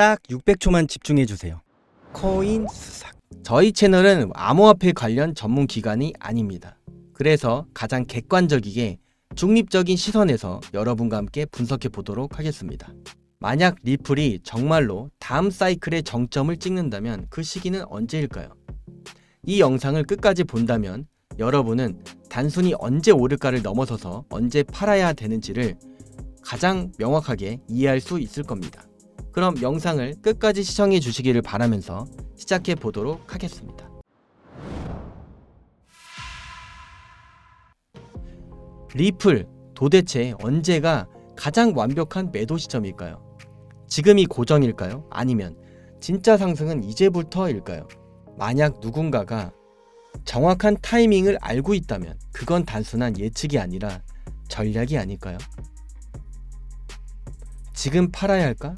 딱 600초만 집중해 주세요. 코인 수삭. 저희 채널은 암호화폐 관련 전문 기관이 아닙니다. 그래서 가장 객관적이게 중립적인 시선에서 여러분과 함께 분석해 보도록 하겠습니다. 만약 리플이 정말로 다음 사이클의 정점을 찍는다면 그 시기는 언제일까요? 이 영상을 끝까지 본다면 여러분은 단순히 언제 오를까를 넘어서서 언제 팔아야 되는지를 가장 명확하게 이해할 수 있을 겁니다. 그럼 영상을 끝까지 시청해 주시기를 바라면서 시작해 보도록 하겠습니다. 리플 도대체 언제가 가장 완벽한 매도 시점일까요? 지금이 고정일까요? 아니면 진짜 상승은 이제부터일까요? 만약 누군가가 정확한 타이밍을 알고 있다면 그건 단순한 예측이 아니라 전략이 아닐까요? 지금 팔아야 할까?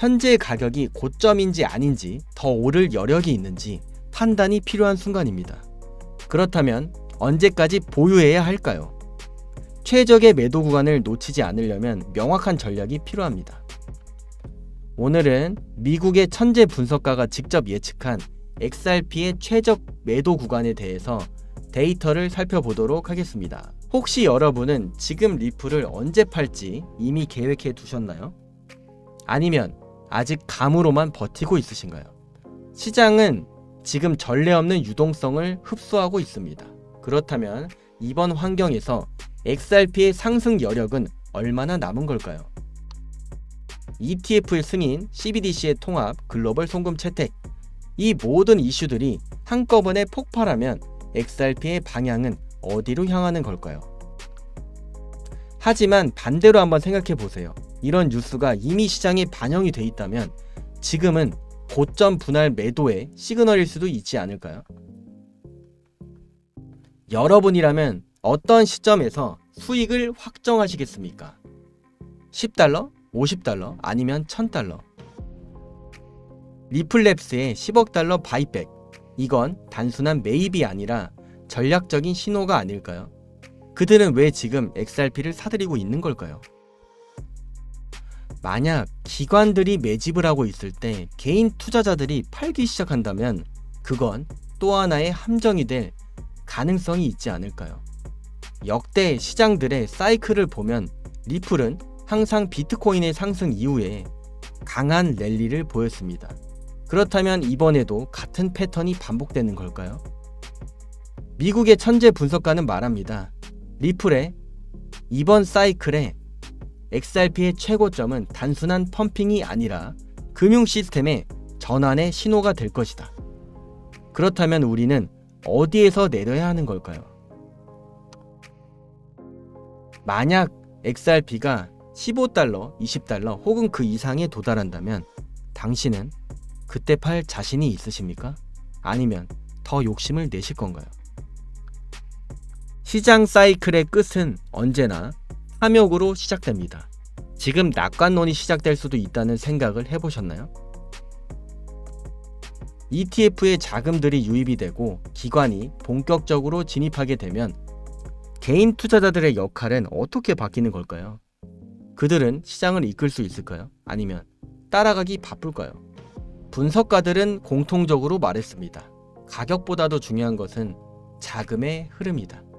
현재 가격이 고점인지 아닌지 더 오를 여력이 있는지 판단이 필요한 순간입니다. 그렇다면 언제까지 보유해야 할까요? 최적의 매도 구간을 놓치지 않으려면 명확한 전략이 필요합니다. 오늘은 미국의 천재 분석가가 직접 예측한 XRP의 최적 매도 구간에 대해서 데이터를 살펴보도록 하겠습니다. 혹시 여러분은 지금 리플을 언제 팔지 이미 계획해 두셨나요? 아니면 아직 감으로만 버티고 있으신가요? 시장은 지금 전례 없는 유동성을 흡수하고 있습니다. 그렇다면 이번 환경에서 XRP의 상승 여력은 얼마나 남은 걸까요? ETF의 승인, CBDC의 통합, 글로벌 송금 채택 이 모든 이슈들이 한꺼번에 폭발하면 XRP의 방향은 어디로 향하는 걸까요? 하지만 반대로 한번 생각해 보세요. 이런 뉴스가 이미 시장에 반영이 돼 있다면 지금은 고점 분할 매도의 시그널일 수도 있지 않을까요? 여러분이라면 어떤 시점에서 수익을 확정하시겠습니까? 10달러? 50달러? 아니면 1000달러? 리플랩스의 10억 달러 바이백. 이건 단순한 매입이 아니라 전략적인 신호가 아닐까요? 그들은 왜 지금 XRP를 사들이고 있는 걸까요? 만약 기관들이 매집을 하고 있을 때 개인 투자자들이 팔기 시작한다면 그건 또 하나의 함정이 될 가능성이 있지 않을까요? 역대 시장들의 사이클을 보면 리플은 항상 비트코인의 상승 이후에 강한 랠리를 보였습니다. 그렇다면 이번에도 같은 패턴이 반복되는 걸까요? 미국의 천재 분석가는 말합니다. 리플의 이번 사이클의 XRP의 최고점은 단순한 펌핑이 아니라 금융 시스템의 전환의 신호가 될 것이다. 그렇다면 우리는 어디에서 내려야 하는 걸까요? 만약 XRP가 15달러, 20달러 혹은 그 이상에 도달한다면 당신은 그때 팔 자신이 있으십니까? 아니면 더 욕심을 내실 건가요? 시장 사이클의 끝은 언제나 탐욕으로 시작됩니다. 지금 낙관론이 시작될 수도 있다는 생각을 해보셨나요? ETF에 자금들이 유입이 되고 기관이 본격적으로 진입하게 되면 개인 투자자들의 역할은 어떻게 바뀌는 걸까요? 그들은 시장을 이끌 수 있을까요? 아니면 따라가기 바쁠까요? 분석가들은 공통적으로 말했습니다. 가격보다도 중요한 것은 자금의 흐름이다.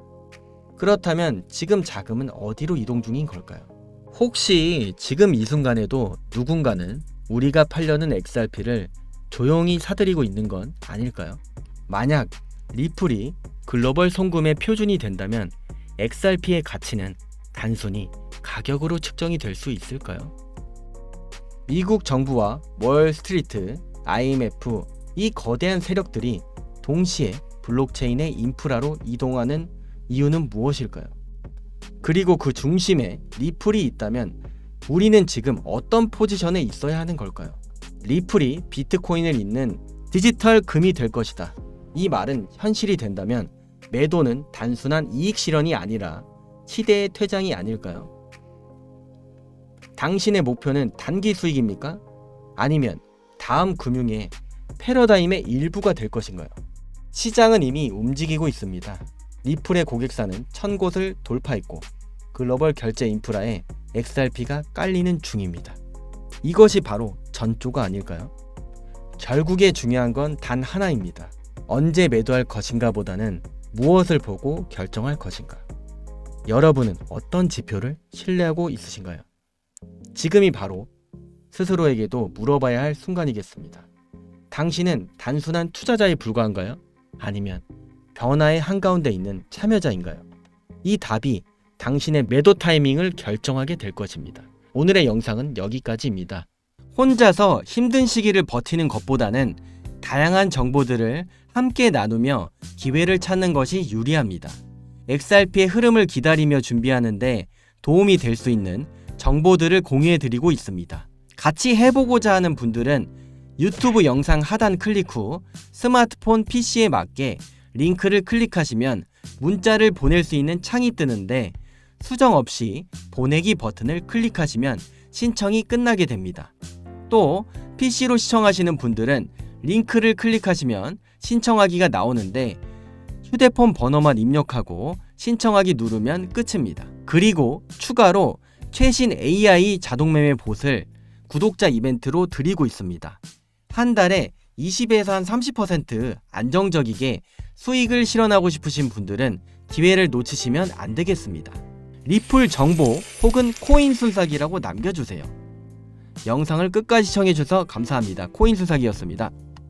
그렇다면 지금 자금은 어디로 이동 중인 걸까요? 혹시 지금 이 순간에도 누군가는 우리가 팔려는 XRP를 조용히 사들이고 있는 건 아닐까요? 만약 리플이 글로벌 송금의 표준이 된다면 XRP의 가치는 단순히 가격으로 측정이 될 수 있을까요? 미국 정부와 월스트리트, IMF 이 거대한 세력들이 동시에 블록체인의 인프라로 이동하는 이유는 무엇일까요? 그리고 그 중심에 리플이 있다면 우리는 지금 어떤 포지션에 있어야 하는 걸까요? 리플이 비트코인을 잇는 디지털 금이 될 것이다. 이 말은 현실이 된다면 매도는 단순한 이익 실현이 아니라 시대의 퇴장이 아닐까요? 당신의 목표는 단기 수익입니까? 아니면 다음 금융의 패러다임의 일부가 될 것인가요? 시장은 이미 움직이고 있습니다. 리플의 고객사는 천 곳을 돌파했고 글로벌 결제 인프라에 XRP가 깔리는 중입니다. 이것이 바로 전조가 아닐까요? 결국에 중요한 건 단 하나입니다. 언제 매도할 것인가 보다는 무엇을 보고 결정할 것인가. 여러분은 어떤 지표를 신뢰하고 있으신가요? 지금이 바로 스스로에게도 물어봐야 할 순간이겠습니다. 당신은 단순한 투자자에 불과한가요? 아니면 변화의 한가운데 있는 참여자인가요? 이 답이 당신의 매도 타이밍을 결정하게 될 것입니다. 오늘의 영상은 여기까지입니다. 혼자서 힘든 시기를 버티는 것보다는 다양한 정보들을 함께 나누며 기회를 찾는 것이 유리합니다. XRP의 흐름을 기다리며 준비하는데 도움이 될 수 있는 정보들을 공유해 드리고 있습니다. 같이 해보고자 하는 분들은 유튜브 영상 하단 클릭 후 스마트폰 PC에 맞게 링크를 클릭하시면 문자를 보낼 수 있는 창이 뜨는데 수정 없이 보내기 버튼을 클릭하시면 신청이 끝나게 됩니다. 또 PC로 시청하시는 분들은 링크를 클릭하시면 신청하기가 나오는데 휴대폰 번호만 입력하고 신청하기 누르면 끝입니다. 그리고 추가로 최신 AI 자동 매매 봇을 구독자 이벤트로 드리고 있습니다. 한 달에 20에서 한 30% 안정적이게 수익을 실현하고 싶으신 분들은 기회를 놓치시면 안 되겠습니다. 리플 정보 혹은 코인 순삭이라고 남겨주세요. 영상을 끝까지 시청해주셔서 감사합니다. 코인 순삭이었습니다.